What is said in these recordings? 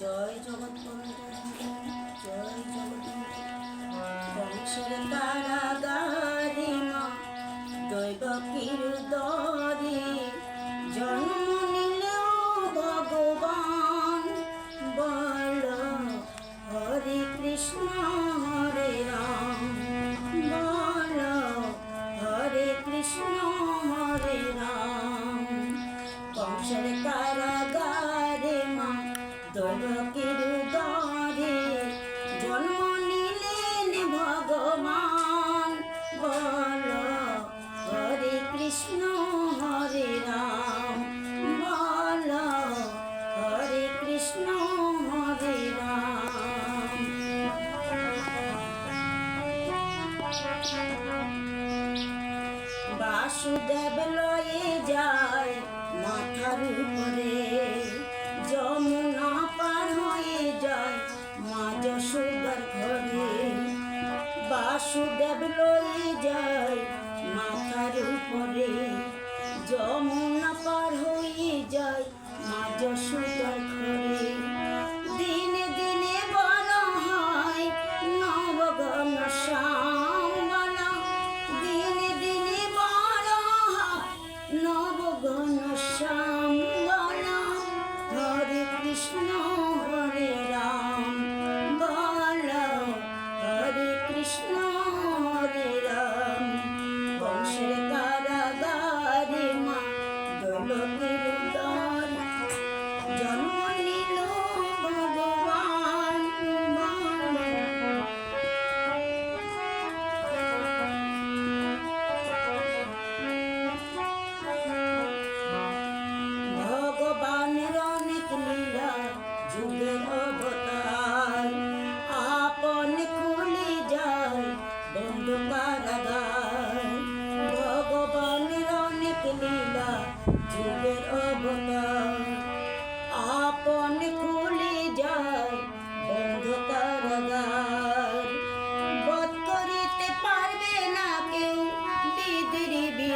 জয় জগৎবন্ধু জয় জগৎবন্ধু বংশের কারাগারে মা দৈবকীর দরে জন্ম কৃষ্ণ হরে কৃষ্ণ হরে বাসুদেব লয়ে যায় মাথার উপরে, যমুনা পার হয়ে যায় মা যশোদার ঘরে। বাসুদেব লয়ে যায় উপরে যমুনা পার হয়ে যায় মা যশোদার যুগের অবতার আপন খুলে যায় বন্ধ বধ করিতে পারবে না কেউ দিদির বি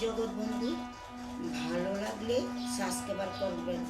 জগৎ বন্ধু ভালো লাগলে সাবস্ক্রাইব করবেন।